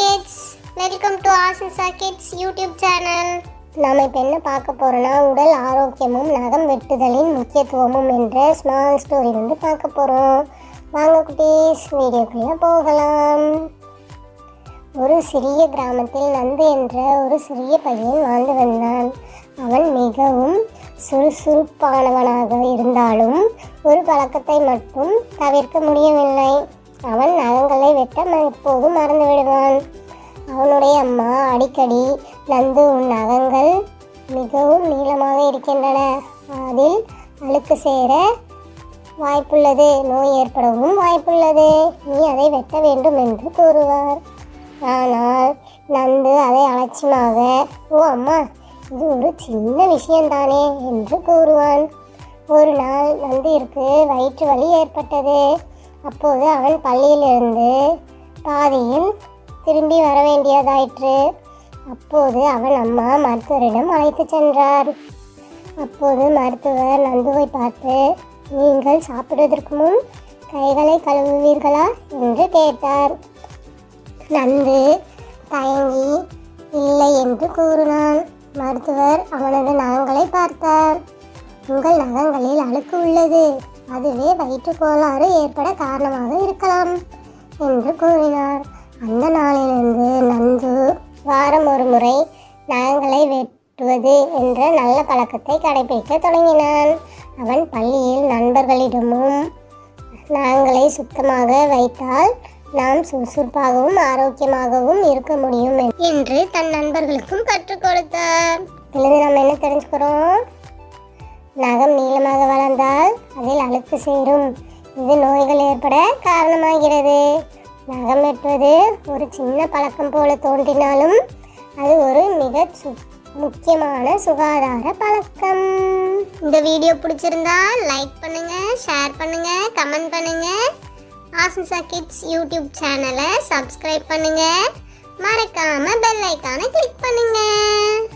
Kids welcome to Asisa kids YouTube channel நாம் இப்போ என்ன பார்க்க போகிறோன்னா உடல் ஆரோக்கியமும் நகம் வெட்டுதலின் முக்கியத்துவமும் என்ற ஸ்மால் ஸ்டோரி வந்து பார்க்க போகிறோம் வாங்க குட்டீஸ் வீடியோக்குள்ளே போகலாம். ஒரு சிறிய கிராமத்தில் நந்து என்ற ஒரு சிறிய பையன் வாழ்ந்து வந்தான். அவன் மிகவும் சுறுசுறுப்பானவனாக இருந்தாலும் ஒரு பழக்கத்தை மட்டும் தவிர்க்க முடியவில்லை. அவன் நகங்களை வெட்ட ம- மறந்து விடுவான். அவனுடைய அம்மா அடிக்கடி நந்து உன் நகங்கள் மிகவும் நீளமாக இருக்கின்றன. அதில் அழுக்கு சேர வாய்ப்புள்ளது. நோய் ஏற்படவும் வாய்ப்புள்ளது. நீ அதை வெட்ட வேண்டும் என்று கூறுவார். ஆனால் நந்து அதை அலட்சியமாக ஓ அம்மா இது ஒரு சின்ன விஷயம்தானே என்று கூறுவான். ஒரு நாள் நந்திற்கு வயிற்று வலி ஏற்பட்டது. அப்போது அவன் பள்ளியிலிருந்து பாதியில் திரும்பி வர வேண்டியதாயிற்று. அப்போது அவன் அம்மா மருத்துவரிடம் அழைத்து சென்றார். அப்போது மருத்துவர் நந்துவை பார்த்து நீங்கள் சாப்பிடுவதற்கு முன் கைகளை கழுவுவீர்களா? என்று கேட்டார். நந்து தயங்கி இல்லை என்று கூறினான். மருத்துவர் அவனது நகங்களை பார்த்தார். உங்கள் நகங்களில் அழுக்கு உள்ளது. அதுவே வயிற்று கோளாறு ஏற்பட காரணமாக இருக்கலாம் என்று கூறினார். அந்த நாளிலிருந்து நந்து வாரம் ஒரு முறை நாங்களை வெட்டுவது என்ற நல்ல பழக்கத்தை கடைபிடிக்க தொடங்கினான். அவன் பள்ளியில் நண்பர்களிடமும் நாங்களை சுத்தமாக வைத்தால் நாம் சுறுசுறுப்பாகவும் ஆரோக்கியமாகவும் இருக்க முடியும் என்று தன் நண்பர்களுக்கும் கற்றுக் கொடுத்தார். இதிலிருந்து நம்ம என்ன தெரிஞ்சுக்கிறோம்? நகம் நீளமாக வளர்ந்தால் அதில் அழுக்கு சேரும். இது நோய்கள் ஏற்பட காரணமாகிறது. நகம் வெட்டுவது ஒரு சின்ன பழக்கம் போல தோன்றினாலும் அது ஒரு மிக சு முக்கியமான சுகாதார பழக்கம். இந்த வீடியோ பிடிச்சிருந்தா லைக் பண்ணுங்க ஷேர் பண்ணுங்க கமெண்ட் பண்ணுங்க. ஆசிசா கிட்ஸ் யூடியூப் சேனலை சப்ஸ்கிரைப் பண்ணுங்க. மறக்காம பெல் ஐக்கானை கிளிக் பண்ணுங்க.